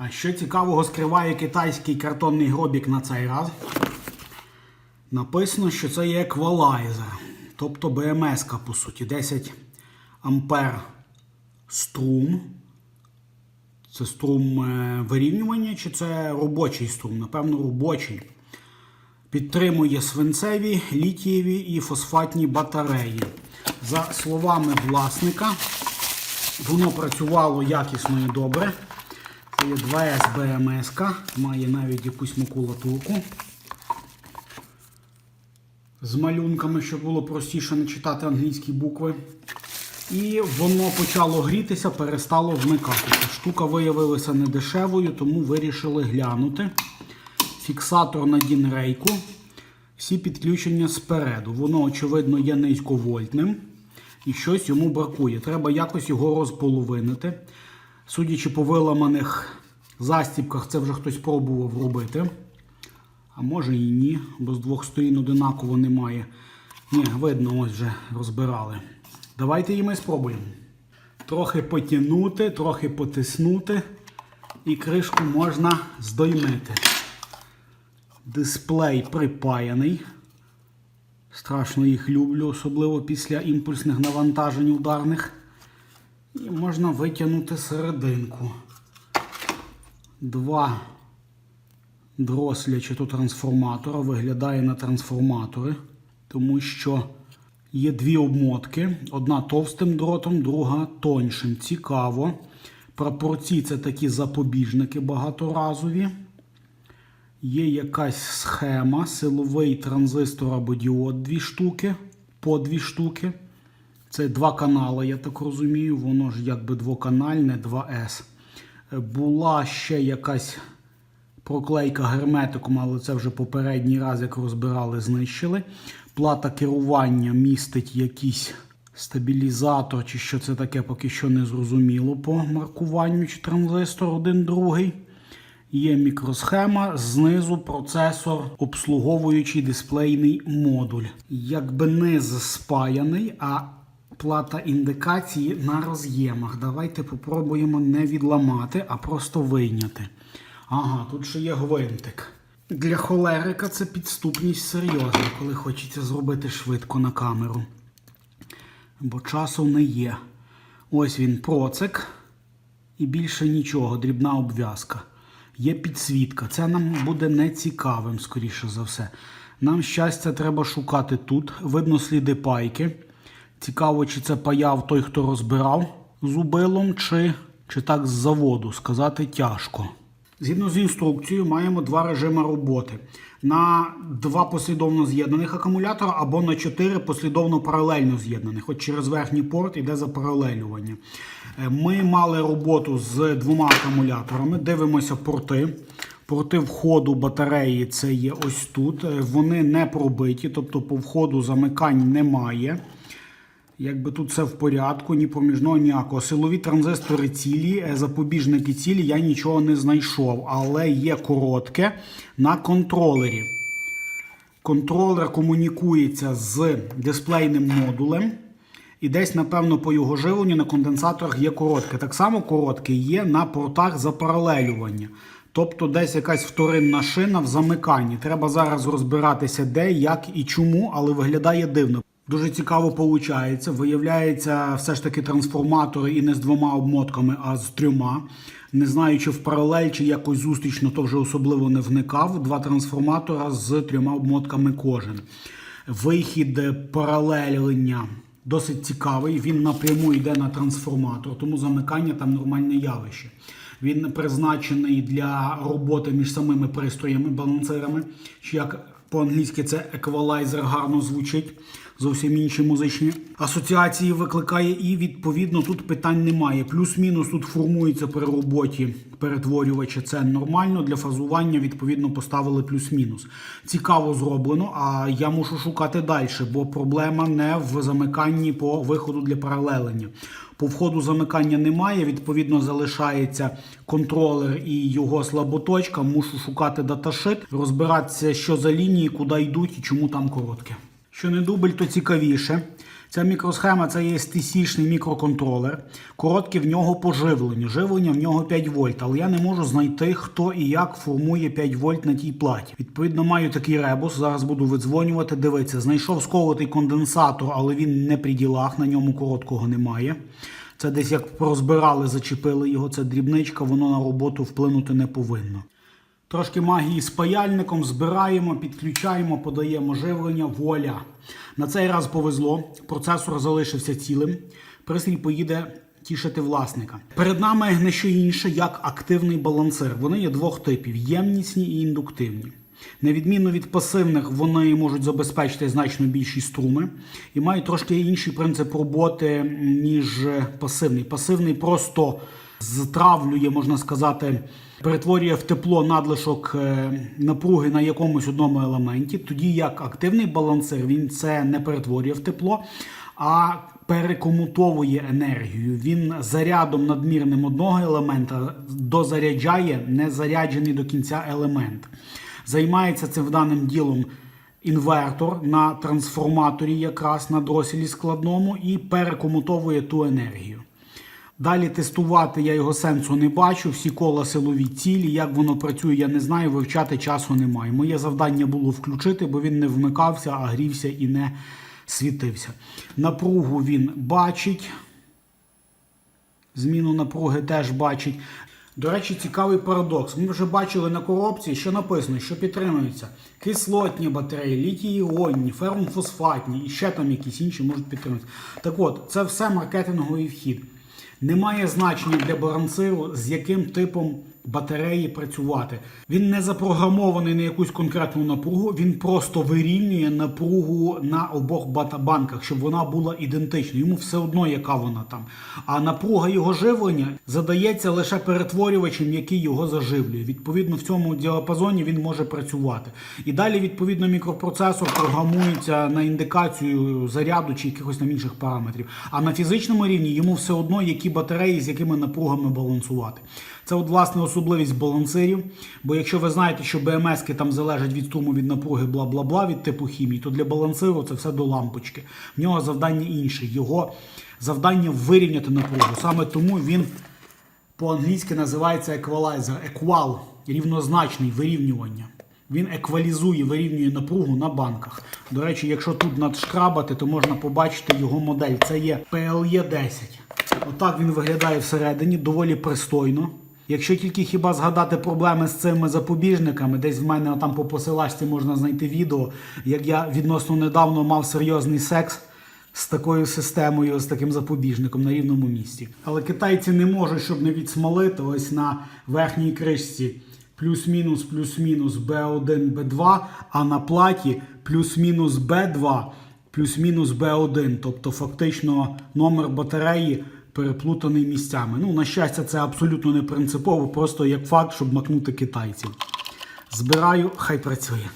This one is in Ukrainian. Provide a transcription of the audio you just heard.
А що цікавого скриває китайський картонний гробік на цей раз? Написано, що це є еквалайзер, тобто БМС, по суті, 10 ампер струм. Це струм е, вирівнювання, чи це робочий струм? Напевно, робочий. Підтримує свинцеві, літієві і фосфатні батареї. За словами власника, воно працювало якісно і добре. Це є 2С БМС, має навіть якусь макулатурку з малюнками, щоб було простіше не читати англійські букви. І воно почало грітися, перестало вмикатися. Штука виявилася недешевою, тому вирішили глянути. Фіксатор на дінрейку. Всі підключення спереду. Воно, очевидно, є низьковольтним і щось йому бракує. Треба якось його розполовинити. Судячи по виламаних застібках, це вже хтось пробував робити. А може і ні, бо з двох сторін одинаково немає. Ні, видно, ось вже розбирали. Давайте і ми спробуємо. Трохи потягнути, трохи потиснути, і кришку можна здоймити. Дисплей припаяний. Страшно їх люблю, особливо після імпульсних навантажень ударних. І можна витягнути серединку. Два дросля чи то трансформатора виглядає на трансформатори, тому що є дві обмотки: одна товстим дротом, друга тоншим. Цікаво. Пропорції це такі запобіжники багаторазові. Є якась схема, силовий транзистор або діод дві штуки, по дві штуки. Це два канали, я так розумію, воно ж якби двоканальне 2С. Була ще якась проклейка герметиком, але це вже попередній раз, як розбирали, знищили. Плата керування містить якийсь стабілізатор, чи що це таке, поки що не зрозуміло по маркуванню, чи транзистор один другий. Є мікросхема, знизу процесор, обслуговуючий дисплейний модуль. Якби низ спаяний, а плата індикації на роз'ємах. Давайте попробуємо не відламати, а просто вийняти. Ага, тут ще є гвинтик. Для холерика це підступність серйозна, коли хочеться зробити швидко на камеру. Бо часу не є. Ось він процик. І більше нічого, дрібна обв'язка. Є підсвітка. Це нам буде не цікавим, скоріше за все. Нам щастя треба шукати тут. Видно сліди пайки. Цікаво, чи це паяв той, хто розбирав зубилом, чи, чи так з заводу. Сказати тяжко. Згідно з інструкцією, маємо два режими роботи. На два послідовно з'єднаних акумулятора або на чотири послідовно паралельно з'єднаних. От через верхній порт йде запаралелювання. Е, Ми мали роботу з двома акумуляторами. Дивимося порти. Порти входу батареї це є ось тут. Е, Вони не пробиті, тобто по входу замикань немає. Якби тут все в порядку, ні проміжного ніякого. Силові транзистори цілі, е, запобіжники цілі, я нічого не знайшов, але є коротке на контролері. Контролер комунікується з дисплейним модулем. І десь, напевно, по його живленню на конденсаторах є коротке. Так само коротке є на портах запаралелювання. Тобто десь якась вторинна шина в замиканні. Треба зараз розбиратися, де, як і чому, але виглядає дивно. Дуже цікаво виходить. Виявляється, все ж таки трансформатори і не з двома обмотками, а з трьома. Не знаю, чи в паралель, чи якось зустрічно, то вже особливо не вникав. Два трансформатора з трьома обмотками кожен. Вихід паралелення досить цікавий. Він напряму йде на трансформатор, тому замикання там нормальне явище. Він призначений для роботи між самими пристроями, балансирами. Чи як по-англійськи це еквалайзер гарно звучить. Зовсім інші музичні асоціації викликає, і відповідно тут питань немає. Плюс-мінус тут формується при роботі перетворювача. Це нормально для фазування. Відповідно поставили плюс-мінус. Цікаво зроблено. А я мушу шукати далі, бо проблема не в замиканні по виходу для паралелення. По входу замикання немає. Відповідно, залишається контролер і його слаботочка. Мушу шукати даташит, розбиратися, що за лінії, куди йдуть і чому там коротке. Що не дубль, то цікавіше. Ця мікросхема це є STC-шний мікроконтролер. Коротке в нього поживлення. Живлення в нього 5 вольт, але я не можу знайти, хто і як формує 5 вольт на тій платі. Відповідно, маю такий ребус. Зараз буду видзвонювати. Дивіться, знайшов сколотий конденсатор, але він не при ділах, на ньому короткого немає. Це десь як розбирали, зачепили його. Це дрібничка, воно на роботу вплинути не повинно. Трошки магії з паяльником збираємо, підключаємо, подаємо живлення, воля. На цей раз повезло, процесор залишився цілим, пристрій поїде тішити власника. Перед нами не що інше, як активний балансир. Вони є двох типів: ємнісні і індуктивні. На відміну від пасивних, вони можуть забезпечити значно більші струми і мають трошки інший принцип роботи, ніж пасивний. Пасивний просто зтравлює, можна сказати, перетворює в тепло надлишок е, напруги на якомусь одному елементі. Тоді як активний балансир він це не перетворює в тепло, а перекомутовує енергію. Він зарядом надмірним одного елемента дозаряджає незаряджений до кінця елемент. Займається цим даним ділом інвертор на трансформаторі, якраз на дроселі складному, і перекомутовує ту енергію. Далі тестувати я його сенсу не бачу. Всі кола силові цілі. Як воно працює, я не знаю. Вивчати часу немає. Моє завдання було включити, бо він не вмикався, а грівся і не світився. Напругу він бачить. Зміну напруги теж бачить. До речі, цікавий парадокс. Ми вже бачили на коробці, що написано, що підтримуються кислотні батареї, літій-іонні, ферромфосфатні і ще там якісь інші можуть підтримуватися. Так от, це все маркетинговий вхід. Немає значення для балансиру, з яким типом батареї працювати. Він не запрограмований на якусь конкретну напругу, він просто вирівнює напругу на обох батабанках, щоб вона була ідентична. Йому все одно, яка вона там. А напруга його живлення задається лише перетворювачем, який його заживлює. Відповідно, в цьому діапазоні він може працювати. І далі, відповідно, мікропроцесор програмується на індикацію заряду чи якихось там інших параметрів. А на фізичному рівні йому все одно, які батареї з якими напругами балансувати. Це от власне особливість балансирів. Бо якщо ви знаєте, що БМСки там залежать від струму від напруги, бла бла бла від типу хімії, то для балансиру це все до лампочки. В нього завдання інше. Його завдання вирівняти напругу. Саме тому він по-англійськи називається еквалайзер, еквал, рівнозначний вирівнювання. Він еквалізує, вирівнює напругу на банках. До речі, якщо тут надшкрабати, то можна побачити його модель. Це є PLE 10. Отак він виглядає всередині, доволі пристойно. Якщо тільки хіба згадати проблеми з цими запобіжниками, десь в мене там по посилачці можна знайти відео, як я відносно недавно мав серйозний секс з такою системою, з таким запобіжником на рівному місці. Але китайці не можуть, щоб не відсмолити, ось на верхній кришці плюс-мінус, плюс-мінус B1, B2, а на платі плюс-мінус B2, плюс-мінус B1. Тобто фактично номер батареї переплутаний місцями. Ну, на щастя, це абсолютно не принципово, просто як факт, щоб макнути китайців. Збираю, хай працює.